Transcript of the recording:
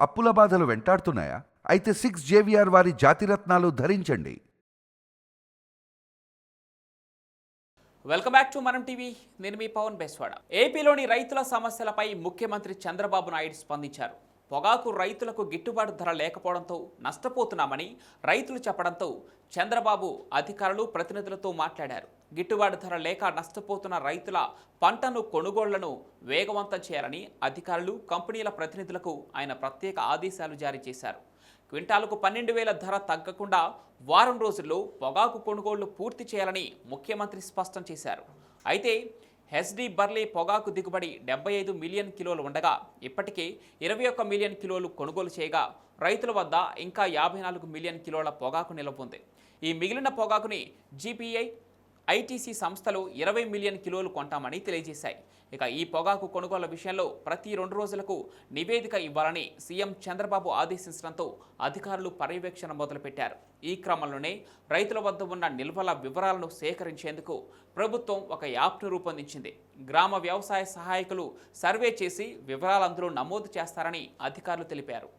అప్పుల బాధలు వెంటాడుతున్నాయా? అయితే సిక్స్ జేవిఆర్ వారి జాతిరత్నాలు ధరించండి. వెల్కమ్ బ్యాక్ టు మనం టీవీ నేను మీ పవన్ బెస్వాడ. ఏపీలోని రైతుల సమస్యలపై ముఖ్యమంత్రి చంద్రబాబు నాయుడు స్పందించారు. పొగాకు రైతులకు గిట్టుబాటు ధర లేకపోవడంతో నష్టపోతున్నామని రైతులు చెప్పడంతో చంద్రబాబు అధికారులు ప్రతినిధులతో మాట్లాడారు. గిట్టుబాటు ధర లేక నష్టపోతున్న రైతుల పంటను కొనుగోళ్ళను వేగవంతం చేయాలని అధికారులు కంపెనీల ప్రతినిధులకు ఆయన ప్రత్యేక ఆదేశాలు జారీ చేశారు. క్వింటాలకు పన్నెండు వేల ధర తగ్గకుండా వారం రోజుల్లో పొగాకు కొనుగోళ్ళు పూర్తి చేయాలని ముఖ్యమంత్రి స్పష్టం చేశారు. అయితే హెచ్డి బర్లీ పొగాకు దిగుబడి డెబ్బై ఐదు మిలియన్ కిలోలు ఉండగా ఇప్పటికే ఇరవై ఒక్క మిలియన్ కిలోలు కొనుగోలు చేయగా రైతుల వద్ద ఇంకా యాభై నాలుగు మిలియన్ కిలోల పొగాకు నిల్వ ఉంది. ఈ మిగిలిన పొగాకుని జీపీఐ ఐటీసీ సంస్థలు ఇరవై మిలియన్ కిలోలు కొంటామని తెలియజేశాయి. ఇక ఈ పొగాకు కొనుగోలు విషయంలో ప్రతి రెండు రోజులకు నివేదిక ఇవ్వాలని సీఎం చంద్రబాబు ఆదేశించడంతో అధికారులు పర్యవేక్షణ మొదలుపెట్టారు. ఈ క్రమంలోనే రైతుల వద్ద ఉన్న నిల్వల వివరాలను సేకరించేందుకు ప్రభుత్వం ఒక యాప్ను రూపొందించింది. గ్రామ వ్యవసాయ సహాయకులు సర్వే చేసి వివరాలందరూ నమోదు చేస్తారని అధికారులు తెలిపారు.